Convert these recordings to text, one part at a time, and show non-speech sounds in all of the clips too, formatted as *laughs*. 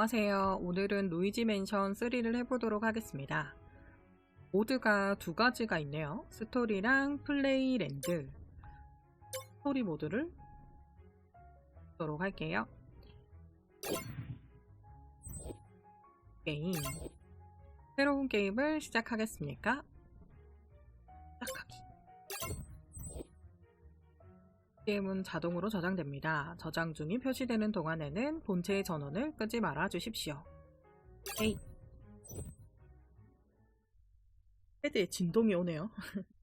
안녕하세요. 오늘은 루이지 맨션 3를 해보도록 하겠습니다. 모드가 두 가지가 있네요. 스토리랑 플레이랜드. 스토리 모드를 보도록 할게요. 게임. 새로운 게임을 시작하겠습니까? 게임은 자동으로 저장됩니다. 저장 중이 표시되는 동안에는 본체의 전원을 끄지 말아 주십시오. 에이. 헤드에 진동이 오네요. *laughs*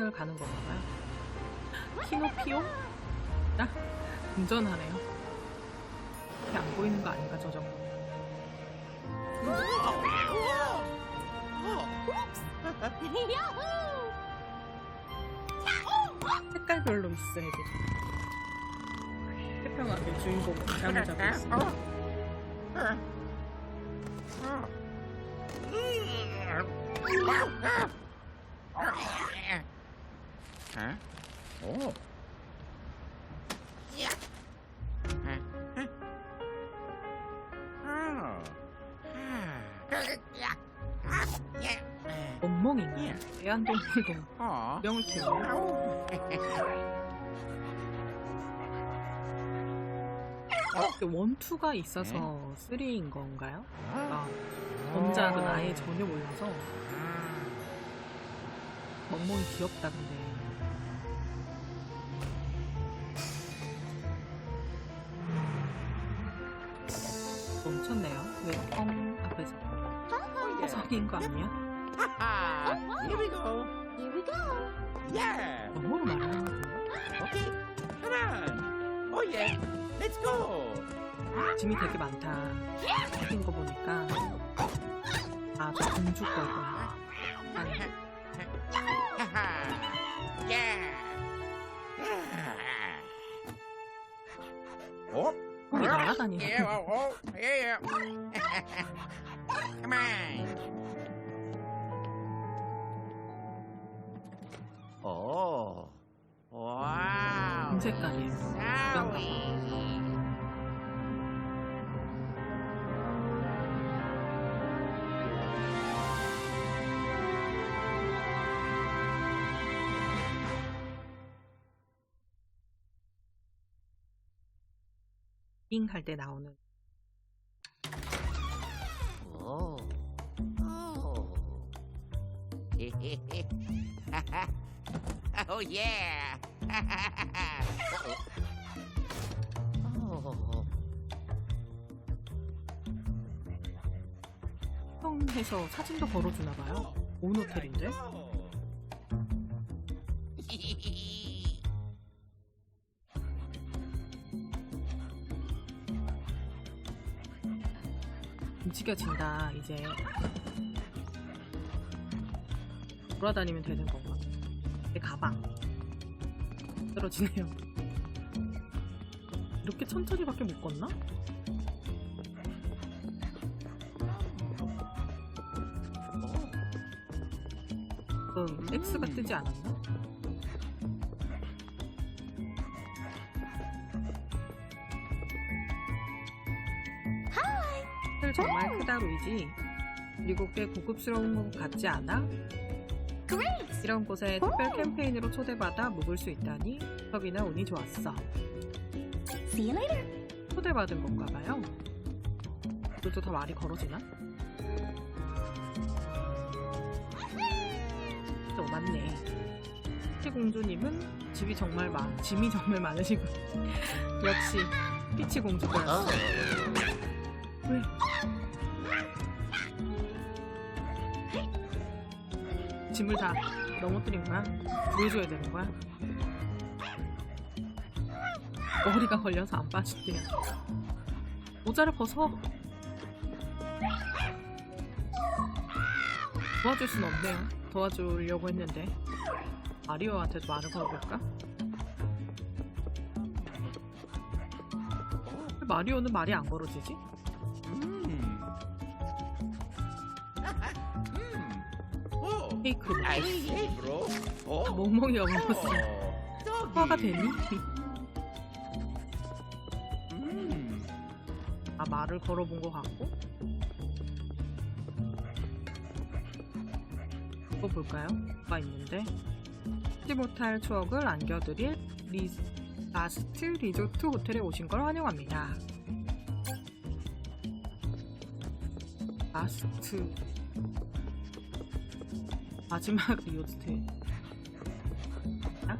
여행을 가는 건가 봐요. 키노피오? 나 운전하네요. 이렇게 안 보이는 거 아닌가 저 정도. 색깔별로 있어 애들이. 태평하게 주인공 잠을 자고 있습 애완동물도 Aw. 명을 키우고 원투가 있어서 쓰리인 건가요? 아, 원작은 아예 전혀 몰라서. 멍멍이 귀엽다 근데. 멈췄네요. 왜 뻥 앞에서? 허성인 거 아니야? Ah, here we go. Here we go. Yeah. Okay. Come on. Oh yeah. Let's go. 짐이 되게 많다 생긴 거 보니까 아저 공주 거구나 yeah. Oh. 콩이 날아다니네 Yeah, oh, oh, yeah, yeah. Come on. Oh. Wow. 금색깔이에요 Zowie. 빙할 때 나오는 Oh. Oh. Oh yeah. *laughs* oh. 형해서 사진도 걸어주나 봐요 온 호텔인데 움직여진다 이제 돌아다니면 되는 내 가방 떨어지네요 이렇게 천천히밖에 못 걷나? 음, X가 뜨지 않았나? 들 정말 크다 루이지 그리고 꽤 고급스러운 것 같지 않아? Great. 이런 곳에 특별 캠페인으로 초대받아 묵을 수 있다니 수업이나 운이 좋았어 See you later. 초대받은 건가 봐요 그래도 더 말이 걸어지나? 또 맞네 피치 공주님은 집이 정말 많, 짐이 정말 많으시고 *laughs* 역시 피치 공주가 왜? 짐을 다 넘어뜨린 거야? 보여줘야 되는 거야? 머리가 걸려서 안 빠진대요. 모자를 벗어. 도와줄 순 없네요. 도와주려고 했는데. 마리오한테도 말을 걸어볼까? 왜 마리오는 말이 안 걸어지지? 케이크로 I see, bro. 오. 멍멍이가 먹었어 오. 화가 되니? 음. 아 말을 걸어본 것 같고 이거 볼까요? 뭐가 있는데 잊지 못할 추억을 안겨드릴 리, 라스트 리조트 호텔에 오신 걸 환영합니다 라스트 마지막 리조트 아?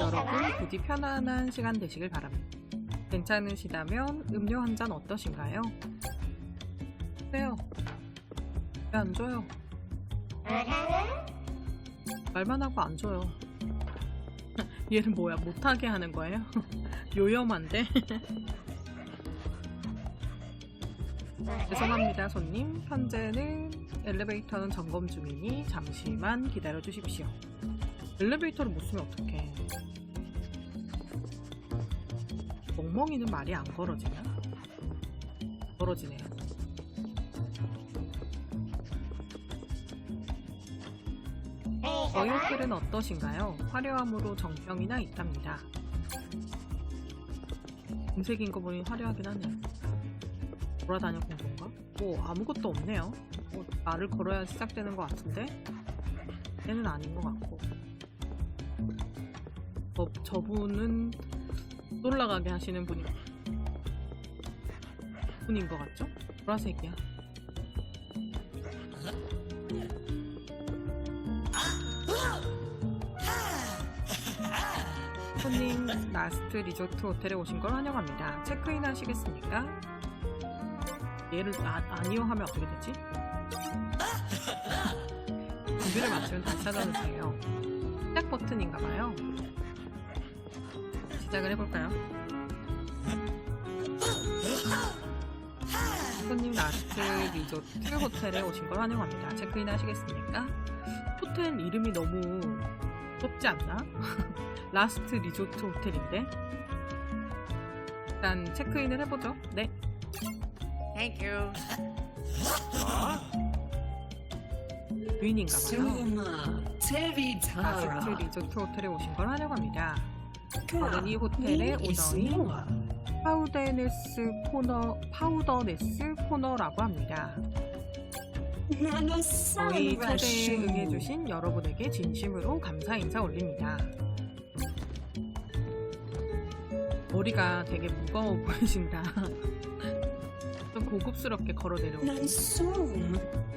여러분 부디 편안한 시간 되시길 바랍니다. 괜찮으시다면 음료 한 잔 어떠신가요? 그래요. 왜 안 줘요? 말만 하고 안 줘요. *laughs* 얘는 뭐야 못하게 하는 거예요? *laughs* 요염한데? *laughs* 죄송합니다 손님. 현재는 엘리베이터는 점검 중이니 잠시만 기다려 주십시오. 엘리베이터를 못 쓰면 어떡해. 멍멍이는 말이 안 걸어지나? 걸어지네요. 저희 호텔은 어떠신가요? 화려함으로 정평이나 있답니다. 금색인 거 보니 화려하긴 하네요 돌아다녀 본 건가? 뭐 아무것도 없네요 뭐 말을 걸어야 시작되는 것 같은데 얘는 아닌 것 같고 저, 저분은 못 올라가게 하시는 분이 분인 것 같죠? 보라색이야 손님 라스트 리조트 호텔에 오신 걸 환영합니다 체크인 하시겠습니까? 얘를 아, 아니요 하면 어떻게 되지? 준비를 마치면 다시 찾아주세요 시작 버튼인가봐요 시작을 해볼까요? 손님 라스트 리조트 호텔에 오신 걸 환영합니다 체크인 하시겠습니까? 호텔 이름이 너무 좁지 않나? *laughs* 라스트 리조트 호텔인데 일단 체크인을 해보죠 네 Thank you. 주인인가 봐요 테리 라스트 타라 리조트 호텔에 오신 걸 환영합니다 저는 이 호텔의 오너인 파우더네스 코너 파우더네스 코너라고 합니다. 저희 초대에 응해주신 여러분에게 진심으로 감사 인사 올립니다. 머리가 되게 무거워 보이신다. *laughs* 좀 고급스럽게 걸어 내려오고.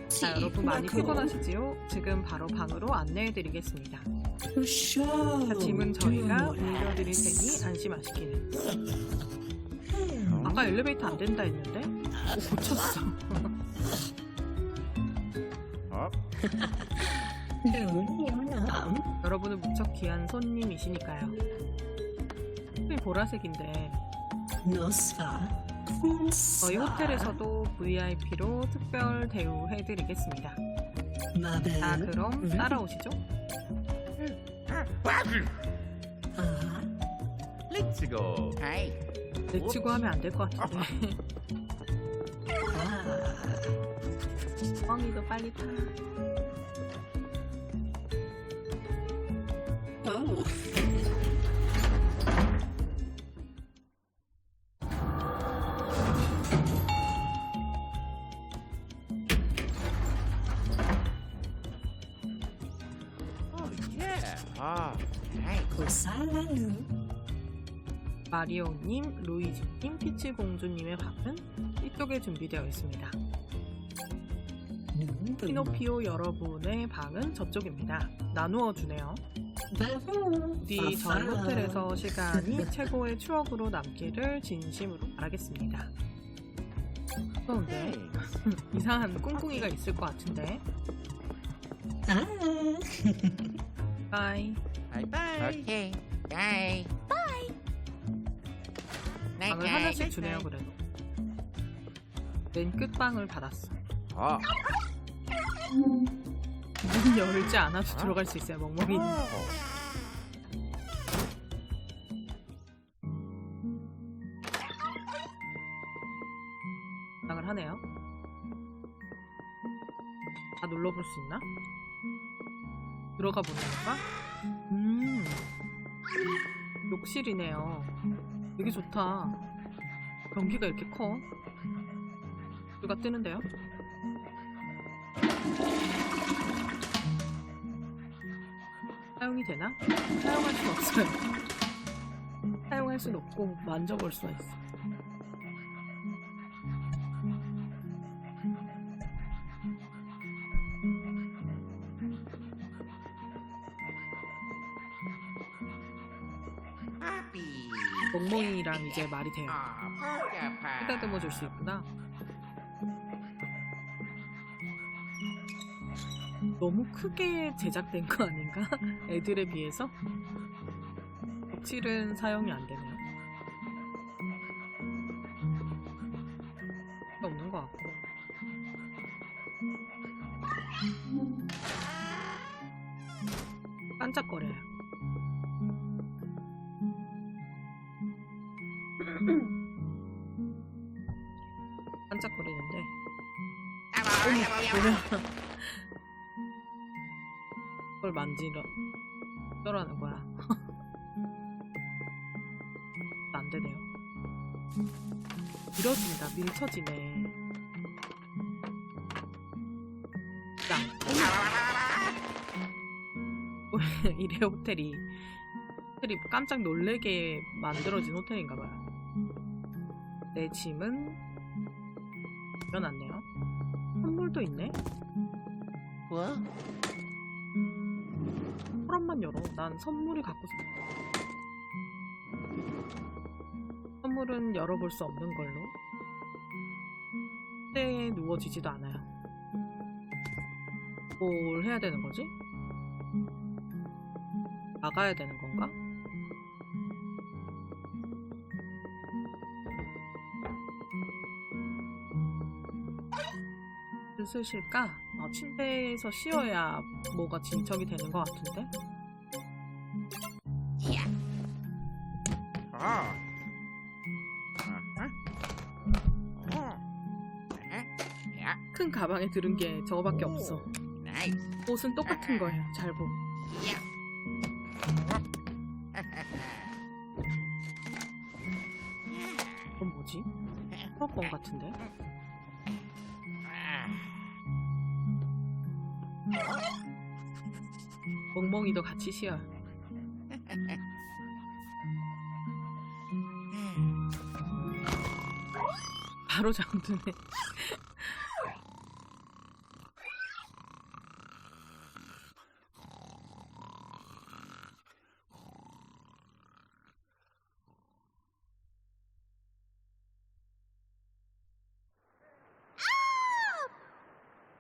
자, 여러분 많이 피곤하시지요? 지금 바로 방으로 안내해드리겠습니다. 자, 짐은 저희가 옮겨드릴 테니 안심하시기를. 아까 엘리베이터 안 된다 했는데? 오, 고쳤어. *laughs* 어? 여러분은 무척 귀한 손님이시니까요. 보라색인데 저희 호텔에서도 VIP로 특별 대우해드리겠습니다. 자 그럼 따라오시죠. Let's go. Hey. 내치고 하면 안 될 것 같은데. *laughs* 뻥이도 빨리 타. 마리오님, 루이지님, 피치 공주님의 방은 이쪽에 준비되어 있습니다. 피노피오 여러분의 방은 저쪽입니다. 나누어 주네요. 부디 저희 호텔에서 시간이 *laughs* 최고의 추억으로 남기를 진심으로 바라겠습니다. 무서운데 Thanks. 이상한 꿍꿍이가 있을 것 같은데. 바이. Bye bye. Okay. Bye. Bye. Night 방을 하나씩 주네요 그래도. 맨 끝방을 받았어. 어. 문 열지 않아도 들어갈 수 있어요. 멍멍이. 생각을 하네요. 다 눌러볼 수 있나? 들어가 보는 건가? 음, 욕실이네요. 되게 좋다. 변기가 이렇게 커. 누가 뜨는데요? 사용이 되나? 사용할 순 없어요. 사용할 순 없고 만져볼 수가 있어. 멍멍이랑 이제 말이 돼요. 아. 쓰다듬어 줄 수 있구나. 너무 크게 제작된 거 아닌가? *laughs* 애들에 비해서? 덕질은 사용이 안 되네요. 없는 것 같고. 반짝거려요. 뭐야? 그걸 만지러 떠라는 거야. *laughs* 안 되네요. 밀어진다, 밀쳐지네. 야, 왜 이래 호텔이 호텔이 깜짝 놀래게 만들어진 호텔인가봐요. 내 짐은 일어났네 요. 선물도 있네. 뭐? 프럼만 열어. 난 선물이 갖고 싶어. 선물은 열어볼 수 없는 걸로. 때에 누워지지도 않아요. 뭘 해야 되는 거지? 나가야 되는 건가? 쉴까? 아, 침대에서 쉬어야 뭐가 진척이 되는 것 같은데? 어. 아하. 어. 큰 가방에 들은 게 저거밖에 없어. 옷은 똑같은 거예요. 잘 보. 야. 그건 뭐지? *laughs* 프로건 같은데? 멍멍이도 같이 쉬어요. *laughs* 바로 잠드네.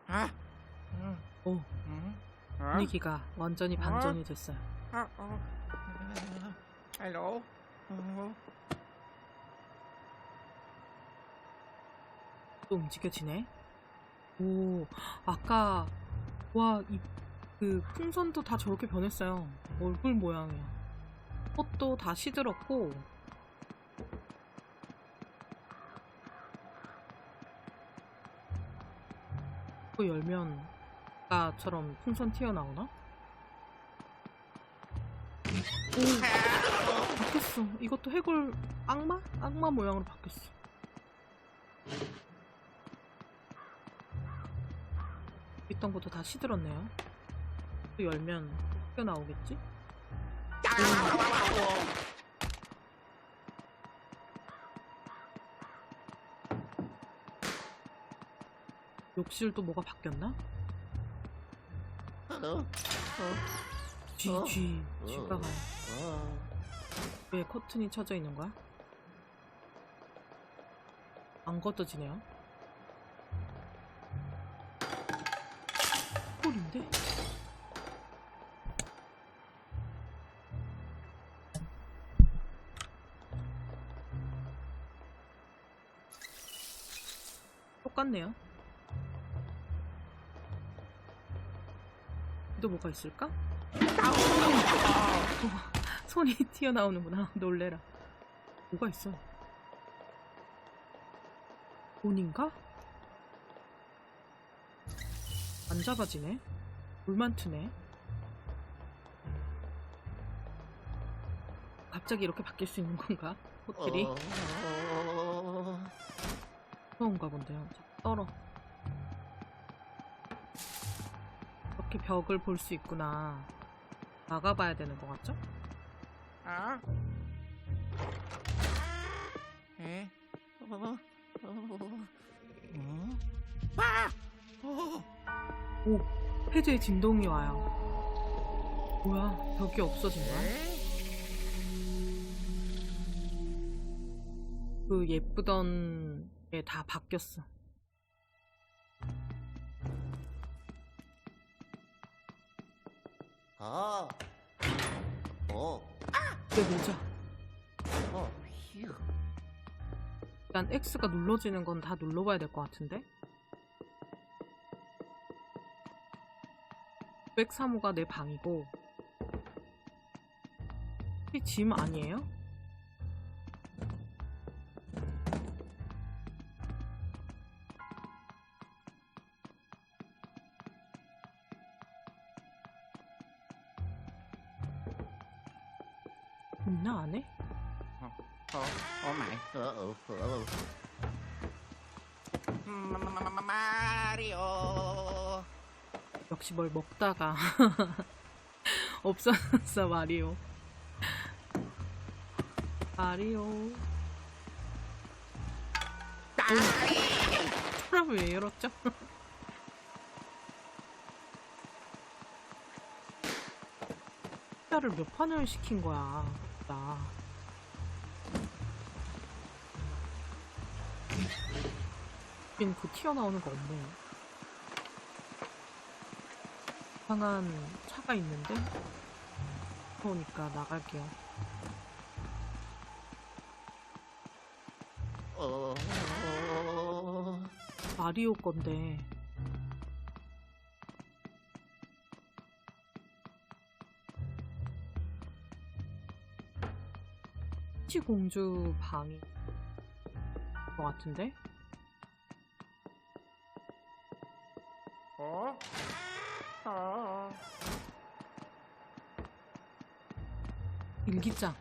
아. 음. 오, 음. 어? 분위기가 완전히 반전이 됐어요. 헬로. 어. 또 움직여지네. 오, 아까 와, 이 그 풍선도 다 저렇게 변했어요. 얼굴 모양이야. 꽃도 다 시들었고. 또 열면 아까처럼 풍선 튀어나오나? 오, 바뀌었어. 이것도 해골 악마? 악마 모양으로 바뀌었어. 있던 것도 다 시들었네요. 또 열면 튀어나오겠지? 욕실도 뭐가 바뀌었나? 쥐, 어? 쥐, 쥐가 어. 가요. 어. 왜 커튼이 쳐져 있는 거야? 안 걷어지네요. 홀인데? 똑같네요. 또 뭐가 있을까? 어, 손이 튀어나오는구나. 놀래라. 뭐가 있어? 돈인가? 안 잡아지네. 물만 트네. 갑자기 이렇게 바뀔 수 있는 건가? 호텔이? 어. 무서운가 본데요. 자, 떨어. 이렇게 벽을 볼 수 있구나. 나가봐야 되는 것 같죠? 어? 에? 어? 어? 어? 아! 어! 오, 헤드에 진동이 와요. 뭐야, 벽이 없어진 거야? 에? 그 예쁘던 게 다 바뀌었어. 아, 어, 내 모자. 어, 휴. 일단 X가 눌러지는 건 다 눌러봐야 될 것 같은데? 903호가 내 방이고 이짐 아니에요? 있나 안에? 어, 어 마이. 어, 어, 어, 마- 마- 마- 마- 마리오. 역시 뭘 먹다가 *laughs* 없어졌어 마리오 마리오 사람 왜 이렇죠? 숫자를 *laughs* 몇 판을 시킨 거야 나 여긴 그 튀어나오는 거 없네. 이상한 차가 있는데? 그러니까 나갈게요. 어, 어, 마리오 건데 피치 공주 방이 것 같은데? 어? 어? 일기장.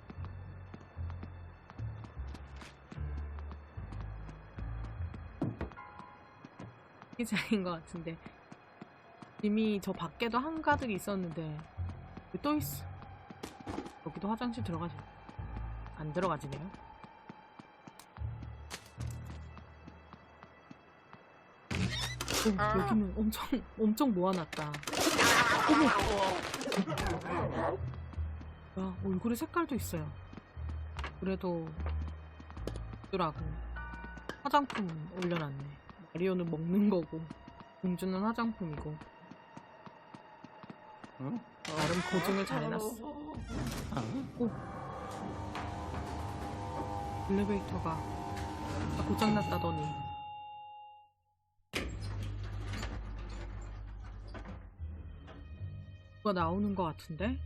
일기장인 것 같은데. 이미 저 밖에도 한가득 있었는데 또 있어? 여기도 화장실 들어가지 안 들어가지네요 오, 여기는 엄청 엄청 모아놨다 와, 얼굴에 색깔도 있어요. 그래도 더라고 화장품 올려놨네. 마리오는 먹는 거고, 공주는 화장품이고. 응? 나름 고증을 잘 해놨어. 오. 엘리베이터가 고장났다더니. 누가 나오는 것 같은데?